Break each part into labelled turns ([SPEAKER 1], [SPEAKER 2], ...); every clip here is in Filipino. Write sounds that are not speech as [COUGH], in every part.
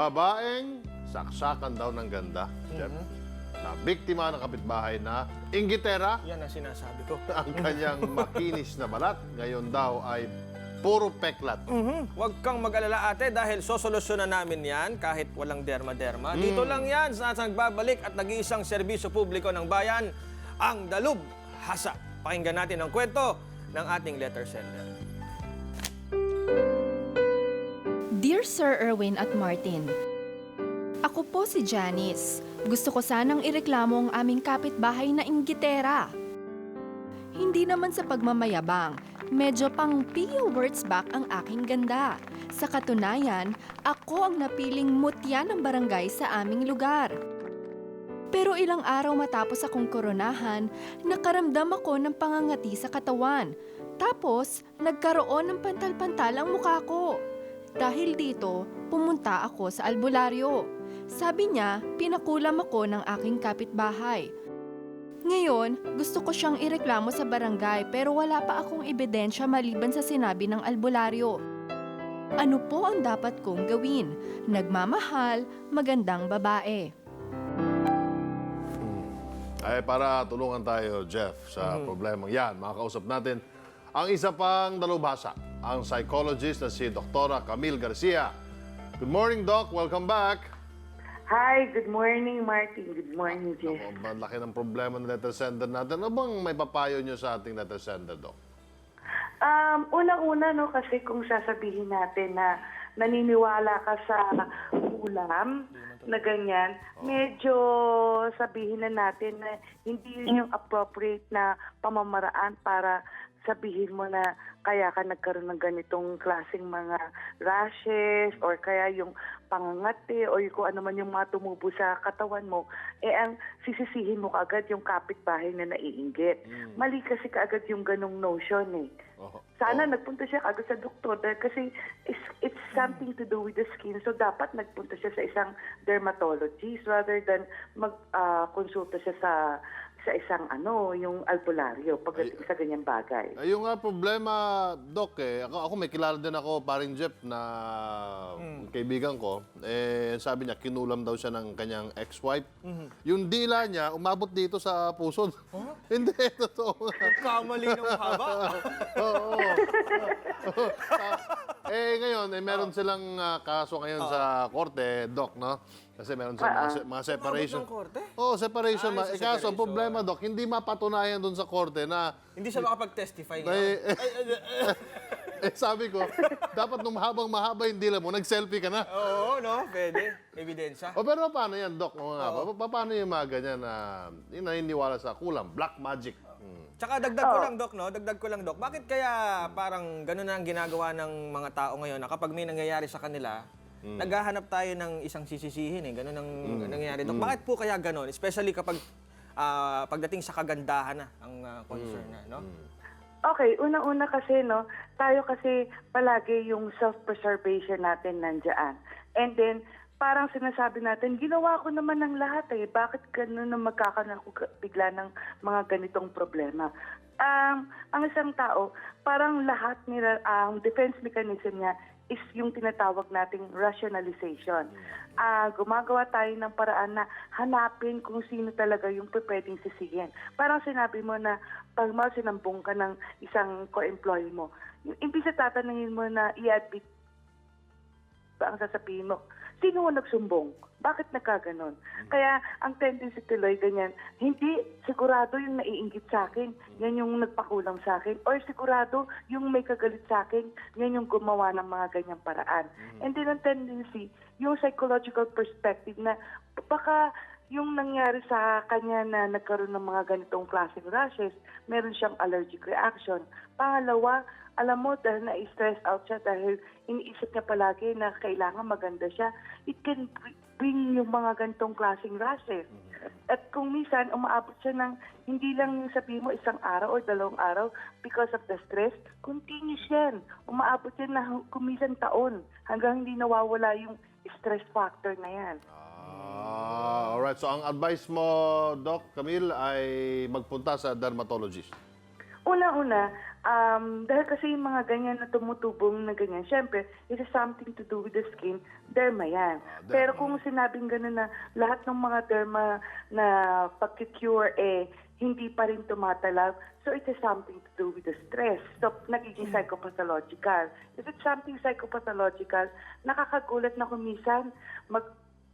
[SPEAKER 1] Babaeng saksakan daw ng ganda, Jeff. Na biktima ng kapitbahay na inggitera
[SPEAKER 2] Yan ang sinasabi ko. [LAUGHS]
[SPEAKER 1] ang kanyang makinis na balat. Ngayon daw ay puro peklat.
[SPEAKER 2] Mhm. Huwag kang mag-alala ate dahil sosolusyonan namin yan kahit walang derma-derma. Dito lang yan sa nagbabalik at nag-iisang serbisyo publiko ng bayan, ang Dalub Hasa. Pakinggan natin ang kwento ng ating letter sender.
[SPEAKER 3] Dear Sir Erwin at Martin, Ako po si Janice. Gusto ko sanang ireklamo ang aming kapitbahay na inggitera. Hindi naman sa pagmamayabang, medyo pang PU words back ang aking ganda. Sa katunayan, ako ang napiling mutya ng barangay sa aming lugar. Pero ilang araw matapos akong koronahan, nakaramdam ako ng pangangati sa katawan. Tapos, nagkaroon ng pantal-pantal ang mukha ko. Dahil dito, pumunta ako sa albularyo. Sabi niya, pinakulam ako ng aking kapitbahay. Ngayon, gusto ko siyang ireklamo sa barangay pero wala pa akong ebidensya maliban sa sinabi ng albularyo. Ano po ang dapat kong gawin? Nagmamahal, magandang babae.
[SPEAKER 1] Ay para tulungan tayo, Jeff, sa problemang yan. Makakausap natin ang isa pang dalubhasa, ang psychologist na si Dr. Camille Garcia. Good morning, Doc. Welcome back.
[SPEAKER 4] Hi, good morning, Martin. Good morning, Jeff.
[SPEAKER 1] Ako, malaki ng problema ng letter sender natin. Ano bang may papayo nyo sa ating letter sender, Doc?
[SPEAKER 4] Um, unang-una, no, kasi kung sasabihin natin na naniniwala ka sa ulam na ganyan, medyo sabihin na natin na hindi yun yung appropriate na pamamaraan para sabihin mo na kaya ka nagkaroon ng ganitong klaseng mga rashes or kaya yung pangangati o yung kung ano man yung mga tumubo sa katawan mo, eh ang sisisihin mo kaagad yung kapitbahay na naiinggit. Mali kasi kaagad yung ganong notion eh.
[SPEAKER 1] Oh.
[SPEAKER 4] Sana nagpunta siya agad sa doktor dahil kasi it's, it's something to do with the skin. So dapat nagpunta siya sa isang dermatologist rather than mag-konsulta siya sa sa isang ano, yung albularyo pagdating sa ganyang bagay.
[SPEAKER 1] Ayun nga problema, Doc, eh. Ako, ako may kilala din ako, paring Jeff, na kaibigan ko. Eh, sabi niya, kinulam daw siya ng kanyang ex-wife. Yung dila niya, umabot dito sa puso. [LAUGHS] Hindi, totoo nga.
[SPEAKER 2] Kamali ng haba. [LAUGHS]
[SPEAKER 1] Oo. [LAUGHS] eh, ngayon, eh, meron silang ah, kaso ngayon sa korte, Doc, no? Kasi meron silang mga, se- mga separation.
[SPEAKER 2] Ng korte?
[SPEAKER 1] Oo, separation.
[SPEAKER 2] Ah,
[SPEAKER 1] ma-
[SPEAKER 2] sa
[SPEAKER 1] eh, kaso, ang
[SPEAKER 2] separation.
[SPEAKER 1] problema, Doc, hindi mapatunayan doon sa korte na
[SPEAKER 2] Hindi siya makapag-testify ngayon.
[SPEAKER 1] eh, [LAUGHS] [LAUGHS] sabi ko, dapat nung mahabang mahaba yung dila mo, nag-selfie ka na.
[SPEAKER 2] Oo, no? Pwede. Ebidensya.
[SPEAKER 1] O pero paano yan, Doc? O nga, pa- pa- paano yung mga ganyan na yung naniniwala sa kulang, black magic? Hmm.
[SPEAKER 2] Tsaka dagdag ko lang, Dok, no? Dagdag ko lang, Dok. Bakit kaya parang ganun na ang ginagawa ng mga tao ngayon na kapag may nangyayari sa kanila, naghahanap tayo ng isang sisisihin eh. Ganun ang nangyayari, Dok. Bakit po kaya ganun? Especially kapag ah, pagdating sa kagandahan na ang ah, concern na, no?
[SPEAKER 4] Okay, unang-una kasi, no, tayo kasi palagi yung self-preservation natin nandiyan. And then, parang sinasabi natin, ginawa ko naman ng lahat eh. Bakit ganun na magkakaroon ako bigla ng mga ganitong problema? Um, ang isang tao, parang lahat nila, ang defense mechanism niya is yung tinatawag nating rationalization. Ah, gumagawa tayo ng paraan na hanapin kung sino talaga yung pwedeng sisihin. Parang sinabi mo na pag sinambong ka ng isang co-employee mo, imbis na tatanungin mo na i-admit ang sasabihin mo, sino mo nagsumbong? Bakit nagkaganon? Kaya ang tendency tuloy ganyan, hindi sigurado yung naiinggit sa akin, yan yung nagpakulang sa akin, or sigurado yung may kagalit sa akin, yan yung gumawa ng mga ganyang paraan. And then ang tendency, yung psychological perspective na baka yung nangyari sa kanya na nagkaroon ng mga ganitong klaseng rashes, meron siyang allergic reaction. Pangalawa, alam mo, dahil na-stress out siya dahil iniisip niya palagi na kailangan maganda siya, it can br- bring yung mga ganitong klaseng rashes. At kung minsan, umaabot siya ng hindi lang yung sabihin mo isang araw o dalawang araw because of the stress, continuous yan. Umaabot yan na hang- kumisan taon hanggang hindi nawawala yung stress factor na yan.
[SPEAKER 1] Ah, alright. So ang advice mo, Doc Camille, ay magpunta sa dermatologist.
[SPEAKER 4] Una-una, um, dahil kasi yung mga ganyan na tumutubong na ganyan, syempre, it has something to do with the skin, derma yan. Pero kung sinabing gano'n na lahat ng mga derma na pagkicure eh, hindi pa rin tumatalaw, so it has something to do with the stress. So, nagiging psychopathological. If it's something psychopathological, nakakagulat na kung minsan mag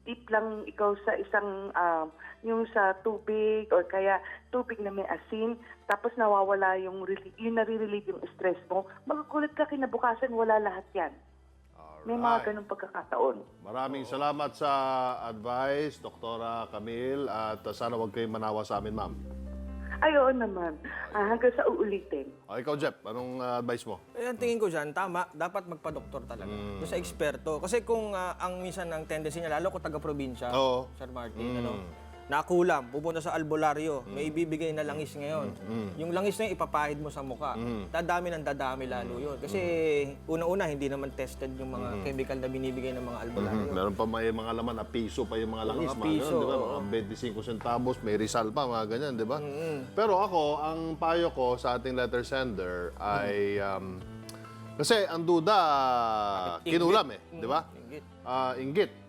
[SPEAKER 4] dip lang ikaw sa isang um, yung sa tubig or kaya tubig na may asin tapos nawawala yung yung nare-relieve yung stress mo magugulat ka kinabukasan wala lahat yan. May mga ganung pagkakataon.
[SPEAKER 1] Maraming salamat sa advice, Doktora Camille, at uh, sana huwag kayong manawa sa amin, ma'am.
[SPEAKER 4] Ay oo naman Ah, hanggang sa uulitin
[SPEAKER 1] O, ikaw, Jeff, anong uh, advice mo?
[SPEAKER 2] Eh, ang tingin ko dyan, tama, dapat magpa-doktor talaga.
[SPEAKER 1] Mm.
[SPEAKER 2] Doon sa eksperto. Kasi kung ah, ang minsan ang tendency niya, lalo kung taga-probinsya,
[SPEAKER 1] Oo.
[SPEAKER 2] Sir Martin,
[SPEAKER 1] Mm.
[SPEAKER 2] ano, nakulam, pupunta sa albularyo, may ibibigay na langis ngayon.
[SPEAKER 1] Mm.
[SPEAKER 2] Yung langis na yun, ipapahid mo sa mukha. Dadami ng dadami lalo yun. Kasi una-una, hindi naman tested yung mga chemical na binibigay ng mga albularyo.
[SPEAKER 1] Hmm, Meron pa may mga laman na piso pa yung mga langis,
[SPEAKER 2] mga
[SPEAKER 1] mga,
[SPEAKER 2] piso,
[SPEAKER 1] ganun, di ba?
[SPEAKER 2] oo.
[SPEAKER 1] Mga 25 centavos, may Rizal pa, mga ganyan, di ba? Pero ako, ang payo ko sa ating letter sender ay, um, kasi ang duda, kinulam eh, di ba?
[SPEAKER 2] Inggit.
[SPEAKER 1] Ah, inggit.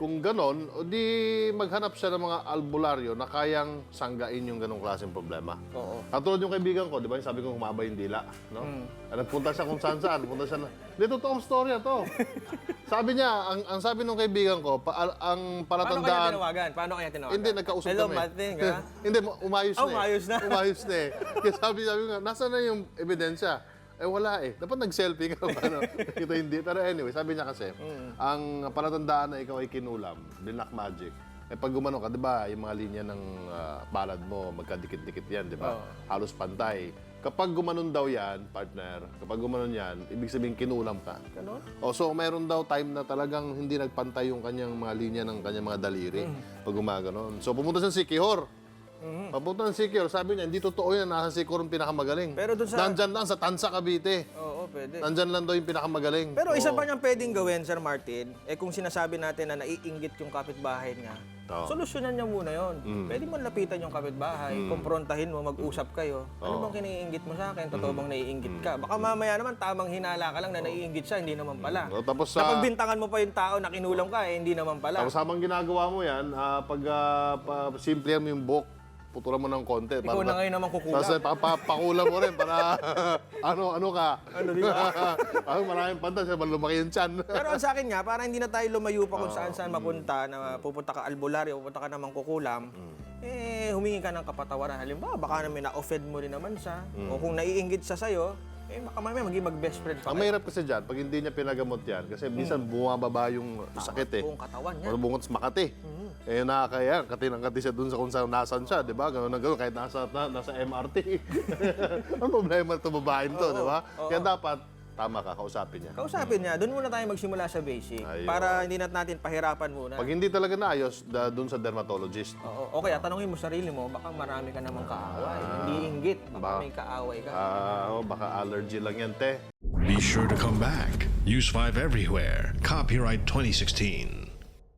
[SPEAKER 1] Kung ganon, o di maghanap siya ng mga albularyo na kayang sanggain yung ganong klaseng problema.
[SPEAKER 2] Oo.
[SPEAKER 1] Katulad yung kaibigan ko, di ba? yung Sabi ko humaba yung dila. No? Ah, Nagpunta siya kung saan saan. Punta siya na. Hindi, totoong storya to. [LAUGHS] sabi niya, ang, ang sabi ng kaibigan ko, pa, al- ang
[SPEAKER 2] Paano kaya
[SPEAKER 1] palatandaan...
[SPEAKER 2] tinawagan? Paano kaya tinawagan?
[SPEAKER 1] Hindi, nagkausap
[SPEAKER 2] Hello,
[SPEAKER 1] kami.
[SPEAKER 2] Martin, ka? [LAUGHS]
[SPEAKER 1] Hindi, ma- umayos
[SPEAKER 2] Ah,
[SPEAKER 1] na eh.
[SPEAKER 2] umayos na?
[SPEAKER 1] umayos na eh. Kaya sabi, sabi nga, nasa na yung ebidensya? Eh wala eh. Dapat nag-selfie ka. [LAUGHS] Paano? Ito hindi. Pero anyway, sabi niya kasi,
[SPEAKER 2] Mm.
[SPEAKER 1] ang palatandaan na ikaw ay kinulam, black magic, eh pag gumano ka, di ba, yung mga linya ng ah, palad mo, magkadikit-dikit yan, di ba? Halos pantay. Kapag gumanon daw yan, partner, kapag gumanon yan, ibig sabihin kinulam ka.
[SPEAKER 2] Ganon?
[SPEAKER 1] O so meron daw time na talagang hindi nagpantay yung kanyang mga linya ng kanyang mga daliri pag gumaganon. So pumunta siya sa Sikihor. Papunta ng Sikihor, sabi niya, hindi totoo yan, nasa Sikihor yung pinakamagaling.
[SPEAKER 2] Pero dun sa-
[SPEAKER 1] Nandyan lang sa Tansa, Cavite.
[SPEAKER 2] Oo, pwede.
[SPEAKER 1] Nandyan lang daw yung pinakamagaling.
[SPEAKER 2] Pero isa
[SPEAKER 1] Oo.
[SPEAKER 2] pa niyang pwedeng gawin, Sir Martin, eh kung sinasabi natin na naiinggit yung kapitbahay niya,
[SPEAKER 1] Oo.
[SPEAKER 2] solusyonan niya muna yon. Pwede mo lapitan yung kapitbahay, kumprontahin mo, mag-usap kayo. Ano bang kiniinggit mo sa akin? Totoo bang naiinggit ka? Baka mamaya naman tamang hinala ka lang na naiinggit siya, hindi naman pala.
[SPEAKER 1] O, tapos sa...
[SPEAKER 2] Napagbintangan mo pa yung tao na kinulam ka, eh, hindi naman pala.
[SPEAKER 1] Tapos habang ginagawa mo yan, ah, pag uh, pa, simple mo yung buhok, putulan mo ng konti.
[SPEAKER 2] Ikaw na ngayon naman kukulam.
[SPEAKER 1] Tapos pa, pa, pakulam mo rin para [LAUGHS] ano ano ka.
[SPEAKER 2] Ano, di ba? [LAUGHS]
[SPEAKER 1] Ang maraming pantas, lumaki yung chan. [LAUGHS]
[SPEAKER 2] Pero ang sa akin nga, para hindi na tayo lumayo pa kung saan saan mapunta, na pupunta ka albularyo, pupunta ka namang kukulam, eh, humingi ka ng kapatawaran. Halimbawa, baka naman na-offend mo rin naman siya, o kung naiinggit siya sa'yo, eh, baka mamaya maging mag-best friend pa
[SPEAKER 1] Ang
[SPEAKER 2] kayo.
[SPEAKER 1] mahirap kasi dyan, pag hindi niya pinagamot yan, kasi minsan bumababa yung sakit eh.
[SPEAKER 2] Buong katawan niya.
[SPEAKER 1] Bungot sa Makati. Eh, nakakaya, kati ng kati siya dun sa kung saan nasan siya, di ba? Ganun na ganun, kahit nasa, na, nasa MRT. [LAUGHS] Ang problema ito babaeng to, di ba? Kaya dapat, tama ka, kausapin niya.
[SPEAKER 2] Kausapin niya, doon muna tayo magsimula sa basic.
[SPEAKER 1] Ayun.
[SPEAKER 2] Para hindi na natin pahirapan muna.
[SPEAKER 1] Pag hindi talaga naayos, da, dun sa dermatologist.
[SPEAKER 2] Oo. O kaya tanongin mo sarili mo, baka marami ka namang kaaway. Hindi inggit, baka
[SPEAKER 1] Ba-
[SPEAKER 2] may kaaway ka.
[SPEAKER 1] Ah, oh, baka allergy lang yan, te.
[SPEAKER 5] Be sure to come back. Use 5 everywhere. Copyright 2016.